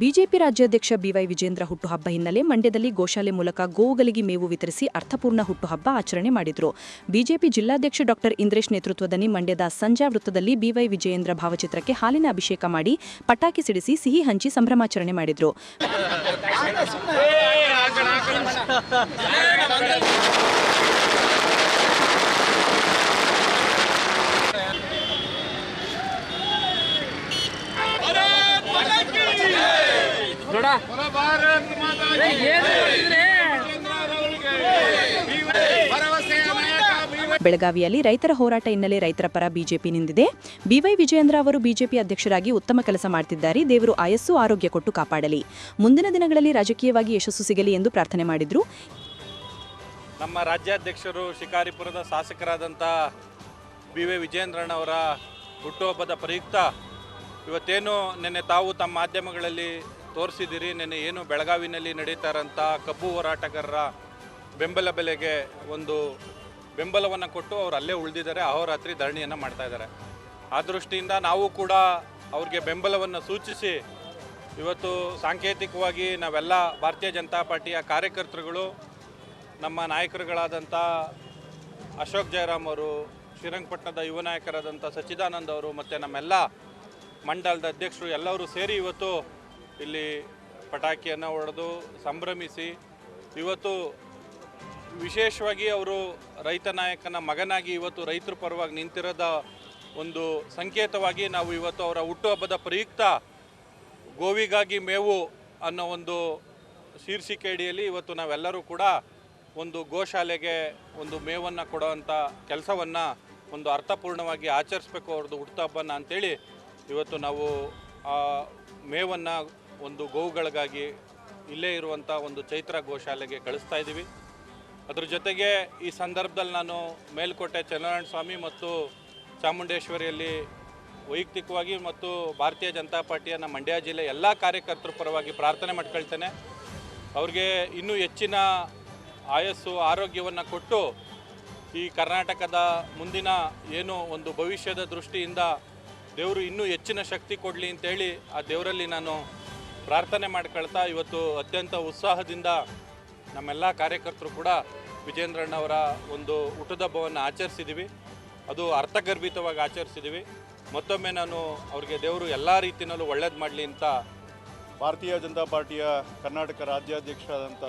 BJP ರಾಜ್ಯಾಧ್ಯಕ್ಷ B Y Vijendra ಹುಟ್ಟುಹಬ್ಬ ಹಿನ್ನೆಲೆ ಮಂಡ್ಯದಲ್ಲಿ ಗೋಶಾಲೆ ಮೂಲಕ ಗೋವುಗಳಿಗೆ ಮೇವು ವಿತರಿಸಿ ಅರ್ಥಪೂರ್ಣ ಹುಟ್ಟುಹಬ್ಬ ಆಚರಣೆ ಮಾಡಿದರು. ಬಿಜೆಪಿ ಜಿಲ್ಲಾಧ್ಯಕ್ಷ ಡಾಕ್ಟರ್ ಇಂದ್ರೇಶ್ ನೇತೃತ್ವದಲ್ಲಿ ಮಂಡ್ಯದ ಸಂಜಾ ವೃತ್ತದಲ್ಲಿ ಬಿವೈ ವಿಜಯೇಂದ್ರ ಭಾವಚಿತ್ರಕ್ಕೆ ಹಾಲಿನ ಅಭಿಷೇಕ ಮಾಡಿ ಪಟಾಕಿ ಸಿಡಿಸಿ ಸಿಹಿ ಹಂಚಿ ಸಂಭ್ರಮಾಚರಣೆ ಮಾಡಿದರು. ಬೆಳಗಾವಿಯಲ್ಲಿ ರೈತರ ಹೋರಾಟ ಹಿನ್ನೆಲೆ ರೈತರ ಪರ ಬಿಜೆಪಿ ನಿಂದಿದೆ ಬಿವೈ ವಿಜಯೇಂದ್ರ ಅವರು ಬಿಜೆಪಿ ಅಧ್ಯಕ್ಷರಾಗಿ ಉತ್ತಮ ಕೆಲಸ ಮಾಡುತ್ತಿದ್ದಾರೆ ದೇವರು ಆಯಸ್ಸು ಆರೋಗ್ಯ ಕೊಟ್ಟು ಕಾಪಾಡಲಿ. ಮುಂದಿನ ದಿನಗಳಲ್ಲಿ ರಾಜಕೀಯವಾಗಿ ಯಶಸ್ಸು ಸಿಗಲಿ ಎಂದು ಪ್ರಾರ್ಥನೆ ಮಾಡಿದರು. ನಮ್ಮ ರಾಜ್ಯಾಧ್ಯಕ್ಷರು ಶಿಕಾರಿಪುರದ ಶಾಸಕರಾದಂಥ ಬಿ ವೈ ವಿಜಯೇಂದ್ರನವರ ಹುಟ್ಟುಹಬ್ಬದ ಪ್ರಯುಕ್ತ ಇವತ್ತೇನು ನಿನ್ನೆ ತಾವು ತಮ್ಮ ಮಾಧ್ಯಮಗಳಲ್ಲಿ ತೋರಿಸಿದ್ದೀರಿ, ನಿನ್ನೆ ಏನು ಬೆಳಗಾವಿನಲ್ಲಿ ನಡೀತಾ ಇರೋಂಥ ಕಬ್ಬು ಹೋರಾಟಗಾರರ ಬೆಂಬಲ ಬೆಲೆಗೆ ಒಂದು ಬೆಂಬಲವನ್ನು ಕೊಟ್ಟು ಅವ್ರು ಅಲ್ಲೇ ಉಳಿದಿದ್ದಾರೆ, ಅಹೋರಾತ್ರಿ ಧರಣಿಯನ್ನು ಮಾಡ್ತಾ ಇದ್ದಾರೆ. ಆ ದೃಷ್ಟಿಯಿಂದ ನಾವು ಕೂಡ ಅವ್ರಿಗೆ ಬೆಂಬಲವನ್ನು ಸೂಚಿಸಿ, ಇವತ್ತು ಸಾಂಕೇತಿಕವಾಗಿ ನಾವೆಲ್ಲ ಭಾರತೀಯ ಜನತಾ ಪಾರ್ಟಿಯ ಕಾರ್ಯಕರ್ತರುಗಳು, ನಮ್ಮ ನಾಯಕರುಗಳಾದಂಥ ಅಶೋಕ್ ಜಯರಾಮ್ ಅವರು, ಶ್ರೀರಂಗಪಟ್ಟಣದ ಯುವ ನಾಯಕರಾದಂಥ ಸಚ್ಚಿದಾನಂದ್ ಅವರು ಮತ್ತು ನಮ್ಮೆಲ್ಲ ಮಂಡಲದ ಅಧ್ಯಕ್ಷರು ಎಲ್ಲರೂ ಸೇರಿ ಇವತ್ತು ಇಲ್ಲಿ ಪಟಾಕಿಯನ್ನು ಹೊಡೆದು ಸಂಭ್ರಮಿಸಿ ಇವತ್ತು ವಿಶೇಷವಾಗಿ ಅವರು ರೈತ ನಾಯಕನ ಮಗನಾಗಿ ಇವತ್ತು ರೈತರ ಪರವಾಗಿ ನಿಂತಿರೋದ ಒಂದು ಸಂಕೇತವಾಗಿ ನಾವು ಇವತ್ತು ಅವರ ಹುಟ್ಟುಹಬ್ಬದ ಪ್ರಯುಕ್ತ ಗೋವಿಗಾಗಿ ಮೇವು ಅನ್ನೋ ಒಂದು ಶೀರ್ಷಿಕೆ ಅಡಿಯಲ್ಲಿ ಇವತ್ತು ನಾವೆಲ್ಲರೂ ಕೂಡ ಒಂದು ಗೋಶಾಲೆಗೆ ಒಂದು ಮೇವನ್ನು ಕೊಡೋವಂಥ ಕೆಲಸವನ್ನು ಒಂದು ಅರ್ಥಪೂರ್ಣವಾಗಿ ಆಚರಿಸ್ಬೇಕು ಅವ್ರದ್ದು ಹುಟ್ಟುಹಬ್ಬನ ಅಂತೇಳಿ ಇವತ್ತು ನಾವು ಆ ಮೇವನ್ನು ಒಂದು ಗೋವುಗಳಿಗಾಗಿ ಇಲ್ಲೇ ಇರುವಂಥ ಒಂದು ಚೈತ್ರ ಗೋಶಾಲೆಗೆ ಕಳಿಸ್ತಾ ಇದ್ದೀವಿ. ಅದ್ರ ಜೊತೆಗೆ ಈ ಸಂದರ್ಭದಲ್ಲಿ ನಾನು ಮೇಲ್ಕೋಟೆ ಚಂದ್ರನಾರಾಯಣ ಸ್ವಾಮಿ ಮತ್ತು ಚಾಮುಂಡೇಶ್ವರಿಯಲ್ಲಿ ವೈಯಕ್ತಿಕವಾಗಿ ಮತ್ತು ಭಾರತೀಯ ಜನತಾ ಪಾರ್ಟಿಯ ನಮ್ಮ ಮಂಡ್ಯ ಜಿಲ್ಲೆ ಎಲ್ಲ ಕಾರ್ಯಕರ್ತರ ಪರವಾಗಿ ಪ್ರಾರ್ಥನೆ ಮಾಡ್ಕೊಳ್ತೇನೆ. ಅವ್ರಿಗೆ ಇನ್ನೂ ಹೆಚ್ಚಿನ ಆಯಸ್ಸು, ಆರೋಗ್ಯವನ್ನು ಕೊಟ್ಟು ಈ ಕರ್ನಾಟಕದ ಮುಂದಿನ ಏನು ಒಂದು ಭವಿಷ್ಯದ ದೃಷ್ಟಿಯಿಂದ ದೇವರು ಇನ್ನೂ ಹೆಚ್ಚಿನ ಶಕ್ತಿ ಕೊಡಲಿ ಅಂತೇಳಿ ಆ ದೇವರಲ್ಲಿ ನಾನು ಪ್ರಾರ್ಥನೆ ಮಾಡ್ಕೊಳ್ತಾ ಇವತ್ತು ಅತ್ಯಂತ ಉತ್ಸಾಹದಿಂದ ನಮ್ಮೆಲ್ಲ ಕಾರ್ಯಕರ್ತರು ಕೂಡ ವಿಜೇಂದ್ರಣ್ಣವರ ಒಂದು ಹುಟ್ಟುಹಬ್ಬವನ್ನು ಆಚರಿಸಿದ್ದೀವಿ ಅದು ಅರ್ಥಗರ್ಭಿತವಾಗಿ ಆಚರಿಸಿದ್ದೀವಿ ಮತ್ತೊಮ್ಮೆ ನಾನು ಅವ್ರಿಗೆ ದೇವರು ಎಲ್ಲ ರೀತಿಯಲ್ಲೂ ಒಳ್ಳೇದು ಮಾಡಲಿ ಅಂತ ಭಾರತೀಯ ಜನತಾ ಪಾರ್ಟಿಯ ಕರ್ನಾಟಕ ರಾಜ್ಯಾಧ್ಯಕ್ಷರಾದಂಥ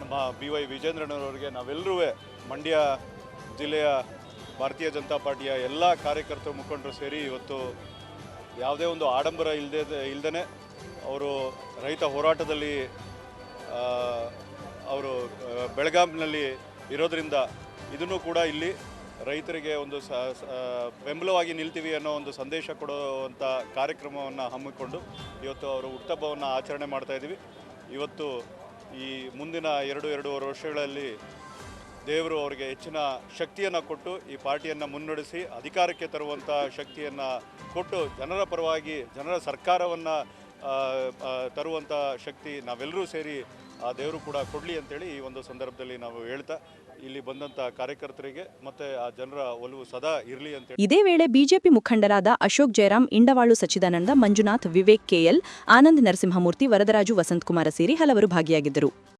ನಮ್ಮ ಬಿ ವೈ ವಿಜೇಂದ್ರಣ್ಣವರಿಗೆ ನಾವೆಲ್ಲರೂ ಮಂಡ್ಯ ಜಿಲ್ಲೆಯ ಭಾರತೀಯ ಜನತಾ ಪಾರ್ಟಿಯ ಎಲ್ಲ ಕಾರ್ಯಕರ್ತರು ಮುಖಂಡರು ಸೇರಿ ಇವತ್ತು ಯಾವುದೇ ಒಂದು ಆಡಂಬರ ಇಲ್ಲದೆ ಇಲ್ಲದೇ ಅವರು ರೈತ ಹೋರಾಟದಲ್ಲಿ ಅವರು ಬೆಳಗಾಂನಲ್ಲಿ ಇರೋದರಿಂದ ಇದನ್ನು ಕೂಡ ಇಲ್ಲಿ ರೈತರಿಗೆ ಒಂದು ಸ ಬೆಂಬಲವಾಗಿ ನಿಲ್ತೀವಿ ಅನ್ನೋ ಒಂದು ಸಂದೇಶ ಕೊಡುವಂಥ ಕಾರ್ಯಕ್ರಮವನ್ನು ಹಮ್ಮಿಕೊಂಡು ಇವತ್ತು ಅವರು ಹುಟ್ಟಹಬ್ಬವನ್ನು ಆಚರಣೆ ಮಾಡ್ತಾ ಇದ್ದೀವಿ. ಇವತ್ತು ಈ ಮುಂದಿನ ಎರಡು, ಎರಡೂವರೆ ವರ್ಷಗಳಲ್ಲಿ ದೇವರು ಅವರಿಗೆ ಹೆಚ್ಚಿನ ಶಕ್ತಿಯನ್ನು ಕೊಟ್ಟು ಈ ಪಾರ್ಟಿಯನ್ನು ಮುನ್ನಡೆಸಿ ಅಧಿಕಾರಕ್ಕೆ ತರುವಂಥ ಶಕ್ತಿಯನ್ನು ಕೊಟ್ಟು ಜನರ ಪರವಾಗಿ, ಜನರ ಸರ್ಕಾರವನ್ನು ತರುವಂಥ ಶಕ್ತಿ ನಾವೆಲ್ಲರೂ ಸೇರಿ ಆ ದೇವರು ಕೂಡ ಕೊಡಲಿ ಅಂತೇಳಿ ಈ ಒಂದು ಸಂದರ್ಭದಲ್ಲಿ ನಾವು ಹೇಳ್ತಾ, ಇಲ್ಲಿ ಬಂದಂಥ ಕಾರ್ಯಕರ್ತರಿಗೆ ಮತ್ತೆ ಆ ಜನರ ಒಲವು ಸದಾ ಇರಲಿ ಅಂತ ಇದೇ ವೇಳೆ ಬಿಜೆಪಿ ಮುಖಂಡರಾದ ಅಶೋಕ್ ಜಯರಾಮ್ ಇಂಡವಾಳು ಸಚ್ಚಿದಾನಂದ, ಮಂಜುನಾಥ್, ವಿವೇಕ್ ಕೆಎಲ್ ಆನಂದ್ ನರಸಿಂಹಮೂರ್ತಿ, ವರದರಾಜು ವಸಂತಕುಮಾರ ಸೇರಿ ಹಲವರು ಭಾಗಿಯಾಗಿದ್ದರು.